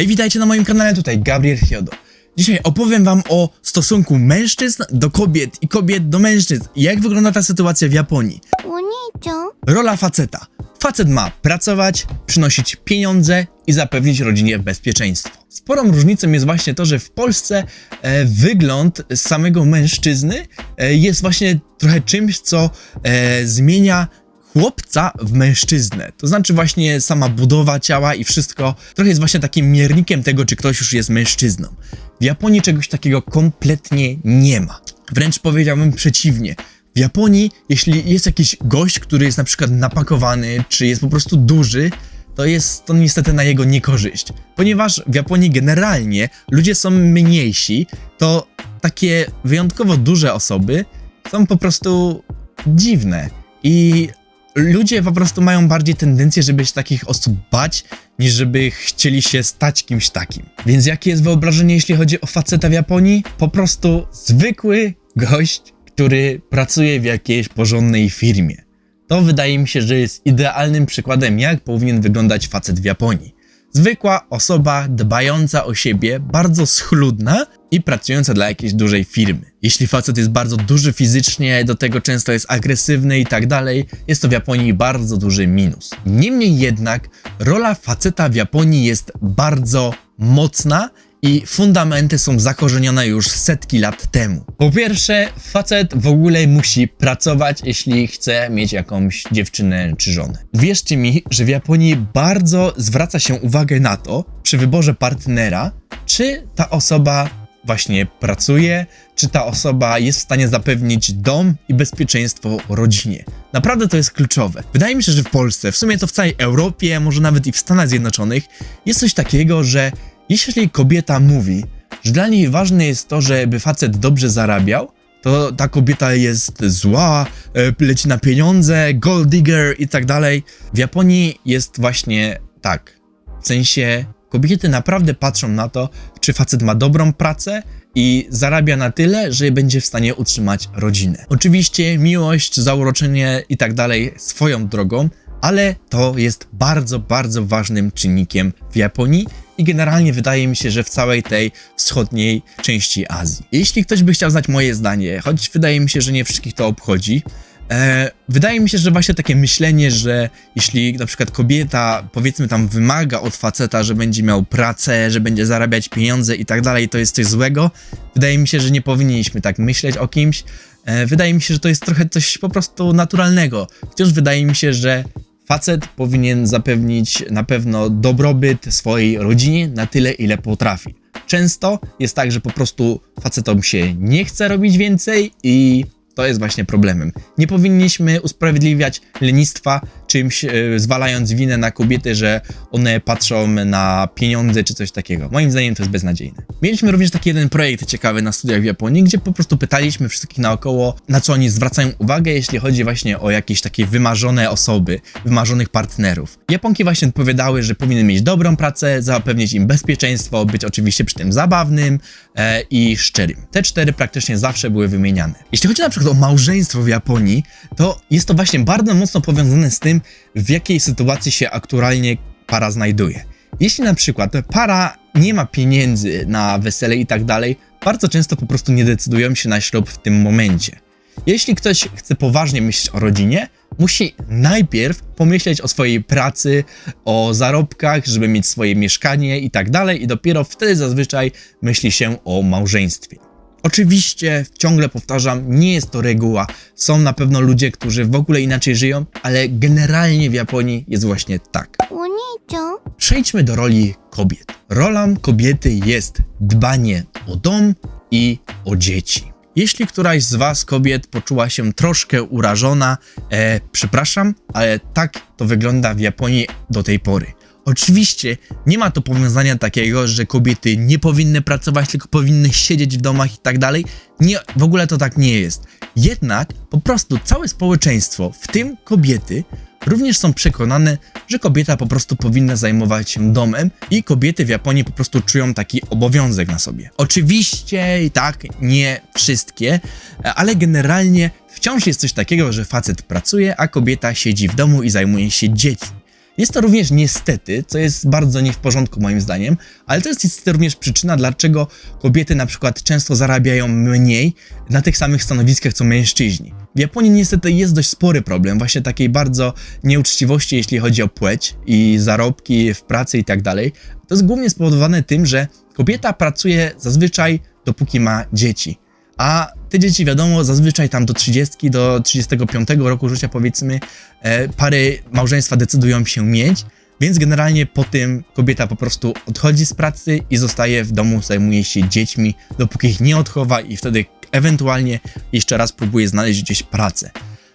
Hej, witajcie na moim kanale, tutaj Gabriel Hiodo. Dzisiaj opowiem wam o stosunku mężczyzn do kobiet i kobiet do mężczyzn. Jak wygląda ta sytuacja w Japonii? Rola faceta. Facet ma pracować, przynosić pieniądze i zapewnić rodzinie bezpieczeństwo. Sporą różnicą jest właśnie to, że w Polsce e, wygląd samego mężczyzny e, jest właśnie trochę czymś, co e, zmienia chłopca w mężczyznę. To znaczy właśnie sama budowa ciała i wszystko trochę jest właśnie takim miernikiem tego, czy ktoś już jest mężczyzną. W Japonii czegoś takiego kompletnie nie ma. Wręcz powiedziałbym przeciwnie. W Japonii, jeśli jest jakiś gość, który jest na przykład napakowany, czy jest po prostu duży, to jest to niestety na jego niekorzyść. Ponieważ w Japonii generalnie ludzie są mniejsi, to takie wyjątkowo duże osoby są po prostu dziwne. I ludzie po prostu mają bardziej tendencję, żeby się takich osób bać, niż żeby chcieli się stać kimś takim. Więc jakie jest wyobrażenie, jeśli chodzi o faceta w Japonii? Po prostu zwykły gość, który pracuje w jakiejś porządnej firmie. To wydaje mi się, że jest idealnym przykładem, jak powinien wyglądać facet w Japonii. Zwykła osoba dbająca o siebie, bardzo schludna i pracująca dla jakiejś dużej firmy. Jeśli facet jest bardzo duży fizycznie, do tego często jest agresywny i tak dalej, jest to w Japonii bardzo duży minus. Niemniej jednak rola faceta w Japonii jest bardzo mocna i fundamenty są zakorzenione już setki lat temu. Po pierwsze, facet w ogóle musi pracować, jeśli chce mieć jakąś dziewczynę czy żonę. Wierzcie mi, że w Japonii bardzo zwraca się uwagę na to, przy wyborze partnera, czy ta osoba właśnie pracuje, czy ta osoba jest w stanie zapewnić dom i bezpieczeństwo rodzinie. Naprawdę to jest kluczowe. Wydaje mi się, że w Polsce, w sumie to w całej Europie, może nawet i w Stanach Zjednoczonych, jest coś takiego, że jeśli kobieta mówi, że dla niej ważne jest to, żeby facet dobrze zarabiał, to ta kobieta jest zła, e, leci na pieniądze, gold digger i tak dalej. W Japonii jest właśnie tak. W sensie kobiety naprawdę patrzą na to, czy facet ma dobrą pracę i zarabia na tyle, że będzie w stanie utrzymać rodzinę. Oczywiście miłość, zauroczenie i tak dalej swoją drogą, ale to jest bardzo, bardzo ważnym czynnikiem w Japonii i generalnie wydaje mi się, że w całej tej wschodniej części Azji. Jeśli ktoś by chciał znać moje zdanie, choć wydaje mi się, że nie wszystkich to obchodzi, E, wydaje mi się, że właśnie takie myślenie, że jeśli na przykład kobieta, powiedzmy tam, wymaga od faceta, że będzie miał pracę, że będzie zarabiać pieniądze i tak dalej, to jest coś złego. Wydaje mi się, że nie powinniśmy tak myśleć o kimś. E, wydaje mi się, że to jest trochę coś po prostu naturalnego. Wciąż wydaje mi się, że facet powinien zapewnić na pewno dobrobyt swojej rodzinie na tyle, ile potrafi. Często jest tak, że po prostu facetom się nie chce robić więcej i to jest właśnie problemem. Nie powinniśmy usprawiedliwiać lenistwa czymś, e, zwalając winę na kobiety, że one patrzą na pieniądze czy coś takiego. Moim zdaniem to jest beznadziejne. Mieliśmy również taki jeden projekt ciekawy na studiach w Japonii, gdzie po prostu pytaliśmy wszystkich naokoło, na co oni zwracają uwagę, jeśli chodzi właśnie o jakieś takie wymarzone osoby, wymarzonych partnerów. Japonki właśnie odpowiadały, że powinien mieć dobrą pracę, zapewnić im bezpieczeństwo, być oczywiście przy tym zabawnym e, i szczerym. Te cztery praktycznie zawsze były wymieniane. Jeśli chodzi na przykład o małżeństwo w Japonii, to jest to właśnie bardzo mocno powiązane z tym, w jakiej sytuacji się aktualnie para znajduje. Jeśli na przykład para nie ma pieniędzy na wesele i tak dalej, bardzo często po prostu nie decydują się na ślub w tym momencie. Jeśli ktoś chce poważnie myśleć o rodzinie, musi najpierw pomyśleć o swojej pracy, o zarobkach, żeby mieć swoje mieszkanie i tak dalej, i dopiero wtedy zazwyczaj myśli się o małżeństwie. Oczywiście, ciągle powtarzam, nie jest to reguła. Są na pewno ludzie, którzy w ogóle inaczej żyją, ale generalnie w Japonii jest właśnie tak. Przejdźmy do roli kobiet. Rolą kobiety jest dbanie o dom i o dzieci. Jeśli któraś z Was kobiet poczuła się troszkę urażona, e, przepraszam, ale tak to wygląda w Japonii do tej pory. Oczywiście nie ma to powiązania takiego, że kobiety nie powinny pracować, tylko powinny siedzieć w domach i tak dalej. Nie, w ogóle to tak nie jest. Jednak po prostu całe społeczeństwo, w tym kobiety, również są przekonane, że kobieta po prostu powinna zajmować się domem i kobiety w Japonii po prostu czują taki obowiązek na sobie. Oczywiście i tak nie wszystkie, ale generalnie wciąż jest coś takiego, że facet pracuje, a kobieta siedzi w domu i zajmuje się dziećmi. Jest to również niestety, co jest bardzo nie w porządku moim zdaniem, ale to jest niestety również przyczyna, dlaczego kobiety na przykład często zarabiają mniej na tych samych stanowiskach co mężczyźni. W Japonii niestety jest dość spory problem właśnie takiej bardzo nieuczciwości, jeśli chodzi o płeć i zarobki w pracy i tak dalej. To jest głównie spowodowane tym, że kobieta pracuje zazwyczaj dopóki ma dzieci. A te dzieci, wiadomo, zazwyczaj tam do 30, do 35 roku życia, powiedzmy, e, pary małżeństwa decydują się mieć, więc generalnie po tym kobieta po prostu odchodzi z pracy i zostaje w domu, zajmuje się dziećmi, dopóki ich nie odchowa i wtedy ewentualnie jeszcze raz próbuje znaleźć gdzieś pracę.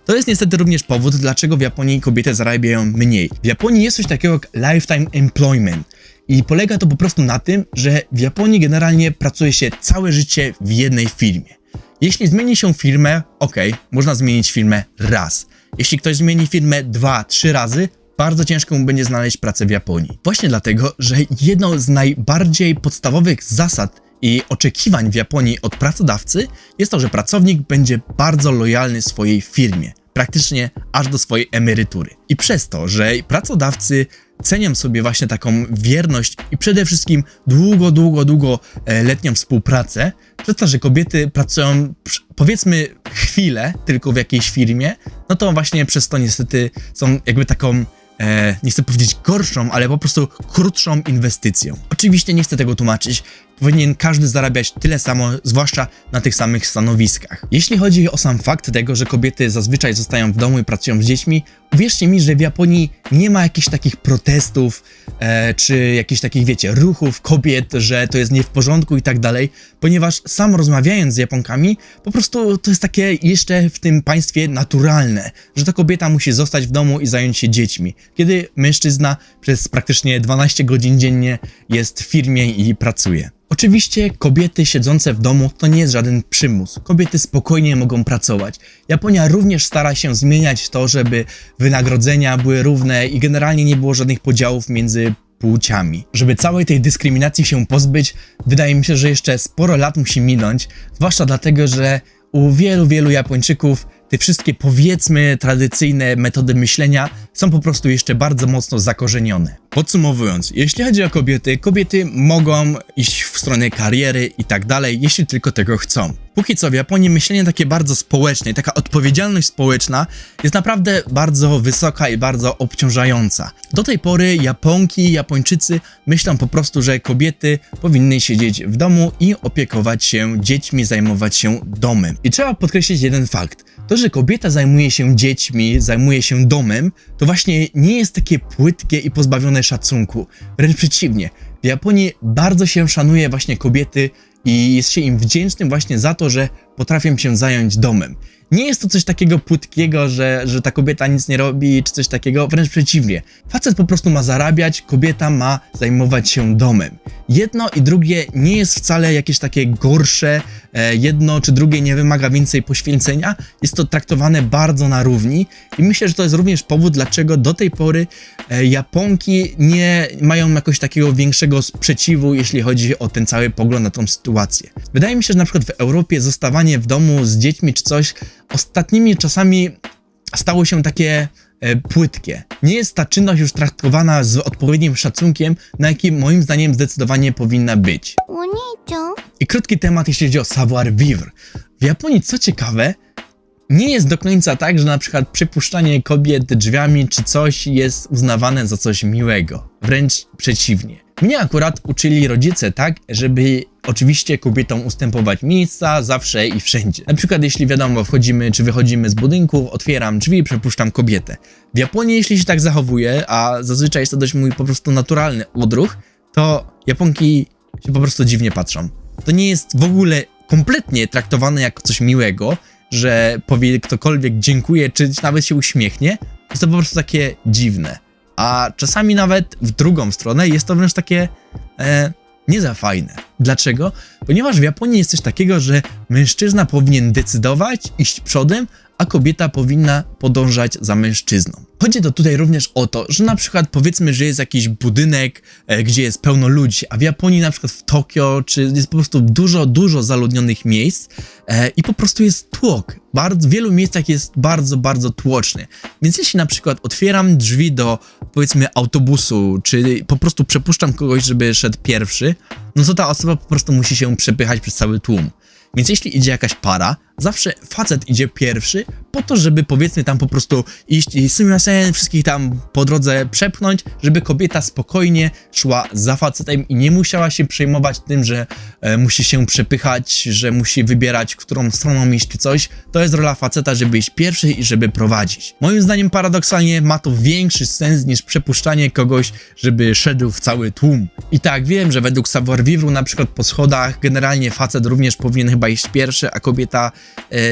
To jest niestety również powód, dlaczego w Japonii kobiety zarabiają mniej. W Japonii jest coś takiego jak lifetime employment. I polega to po prostu na tym, że w Japonii generalnie pracuje się całe życie w jednej firmie. Jeśli zmieni się firmę, ok, można zmienić firmę raz. Jeśli ktoś zmieni firmę dwa, trzy razy, bardzo ciężko mu będzie znaleźć pracę w Japonii. Właśnie dlatego, że jedną z najbardziej podstawowych zasad i oczekiwań w Japonii od pracodawcy jest to, że pracownik będzie bardzo lojalny swojej firmie, praktycznie aż do swojej emerytury. I przez to, że pracodawcy cenią sobie właśnie taką wierność i przede wszystkim długo, długo, długo e, letnią współpracę, przez to, że kobiety pracują powiedzmy chwilę tylko w jakiejś firmie, no to właśnie przez to niestety są jakby taką e, nie chcę powiedzieć gorszą, ale po prostu krótszą inwestycją. Oczywiście nie chcę tego tłumaczyć. Powinien każdy zarabiać tyle samo, zwłaszcza na tych samych stanowiskach. Jeśli chodzi o sam fakt tego, że kobiety zazwyczaj zostają w domu i pracują z dziećmi, uwierzcie mi, że w Japonii nie ma jakichś takich protestów, e, czy jakichś takich, wiecie, ruchów kobiet, że to jest nie w porządku i tak dalej, ponieważ sam rozmawiając z Japonkami, po prostu to jest takie jeszcze w tym państwie naturalne, że ta kobieta musi zostać w domu i zająć się dziećmi, kiedy mężczyzna przez praktycznie 12 godzin dziennie jest w firmie i pracuje. Oczywiście kobiety siedzące w domu to nie jest żaden przymus. Kobiety spokojnie mogą pracować. Japonia również stara się zmieniać to, żeby wynagrodzenia były równe i generalnie nie było żadnych podziałów między płciami. Żeby całej tej dyskryminacji się pozbyć, wydaje mi się, że jeszcze sporo lat musi minąć, zwłaszcza dlatego, że u wielu, wielu Japończyków te wszystkie powiedzmy tradycyjne metody myślenia są po prostu jeszcze bardzo mocno zakorzenione. Podsumowując, jeśli chodzi o kobiety, kobiety mogą iść w stronę kariery i tak dalej, jeśli tylko tego chcą. Póki co w Japonii myślenie takie bardzo społeczne taka odpowiedzialność społeczna jest naprawdę bardzo wysoka i bardzo obciążająca. Do tej pory Japonki, Japończycy myślą po prostu, że kobiety powinny siedzieć w domu i opiekować się dziećmi, zajmować się domem. I trzeba podkreślić jeden fakt. To, że kobieta zajmuje się dziećmi, zajmuje się domem, to właśnie nie jest takie płytkie i pozbawione szacunku. Wręcz przeciwnie. W Japonii bardzo się szanuje właśnie kobiety i jest się im wdzięcznym właśnie za to, że potrafią się zająć domem. Nie jest to coś takiego płytkiego, że, że ta kobieta nic nie robi, czy coś takiego, wręcz przeciwnie. Facet po prostu ma zarabiać, kobieta ma zajmować się domem. Jedno i drugie nie jest wcale jakieś takie gorsze, E, jedno czy drugie nie wymaga więcej poświęcenia, jest to traktowane bardzo na równi i myślę, że to jest również powód, dlaczego do tej pory e, Japonki nie mają jakoś takiego większego sprzeciwu, jeśli chodzi o ten cały pogląd na tą sytuację. Wydaje mi się, że na przykład w Europie zostawanie w domu z dziećmi czy coś ostatnimi czasami stało się takie e, płytkie. Nie jest ta czynność już traktowana z odpowiednim szacunkiem, na jaki moim zdaniem zdecydowanie powinna być. I krótki temat, jeśli chodzi o savoir vivre. W Japonii, co ciekawe, nie jest do końca tak, że na przykład przypuszczanie kobiet drzwiami czy coś jest uznawane za coś miłego. Wręcz przeciwnie. Mnie akurat uczyli rodzice tak, żeby oczywiście kobietom ustępować miejsca zawsze i wszędzie. Na przykład jeśli wiadomo, wchodzimy czy wychodzimy z budynku, otwieram drzwi i przepuszczam kobietę. W Japonii jeśli się tak zachowuje, a zazwyczaj jest to dość mój po prostu naturalny odruch, to Japonki się po prostu dziwnie patrzą. To nie jest w ogóle kompletnie traktowane jako coś miłego, że powie ktokolwiek dziękuję, czy nawet się uśmiechnie. Jest to po prostu takie dziwne. A czasami nawet w drugą stronę jest to wręcz takie e, nie za fajne. Dlaczego? Ponieważ w Japonii jest coś takiego, że mężczyzna powinien decydować, iść przodem, a kobieta powinna podążać za mężczyzną. Chodzi to tutaj również o to, że na przykład powiedzmy, że jest jakiś budynek, e, gdzie jest pełno ludzi, a w Japonii, na przykład w Tokio, czy jest po prostu dużo, dużo zaludnionych miejsc e, i po prostu jest tłok. Bardzo, w wielu miejscach jest bardzo, bardzo tłoczny. Więc jeśli na przykład otwieram drzwi do powiedzmy autobusu, czy po prostu przepuszczam kogoś, żeby szedł pierwszy, no to ta osoba po prostu musi się przepychać przez cały tłum. Więc jeśli idzie jakaś para, zawsze facet idzie pierwszy, po to, żeby powiedzmy tam po prostu iść i sumiasen wszystkich tam po drodze przepchnąć, żeby kobieta spokojnie szła za facetem i nie musiała się przejmować tym, że e, musi się przepychać, że musi wybierać, którą stroną iść czy coś. To jest rola faceta, żeby iść pierwszy i żeby prowadzić. Moim zdaniem paradoksalnie ma to większy sens niż przepuszczanie kogoś, żeby szedł w cały tłum. I tak, wiem, że według savoir vivre na przykład po schodach generalnie facet również powinien chyba iść pierwszy, a kobieta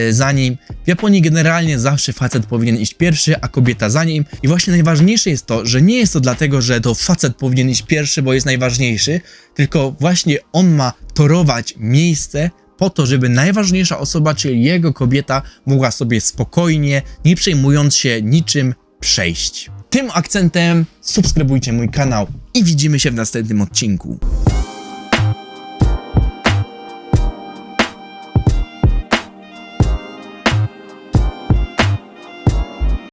za nim. W Japonii generalnie zawsze facet powinien iść pierwszy, a kobieta za nim. I właśnie najważniejsze jest to, że nie jest to dlatego, że to facet powinien iść pierwszy, bo jest najważniejszy, tylko właśnie on ma torować miejsce po to, żeby najważniejsza osoba, czyli jego kobieta, mogła sobie spokojnie, nie przejmując się niczym, przejść. Tym akcentem subskrybujcie mój kanał i widzimy się w następnym odcinku.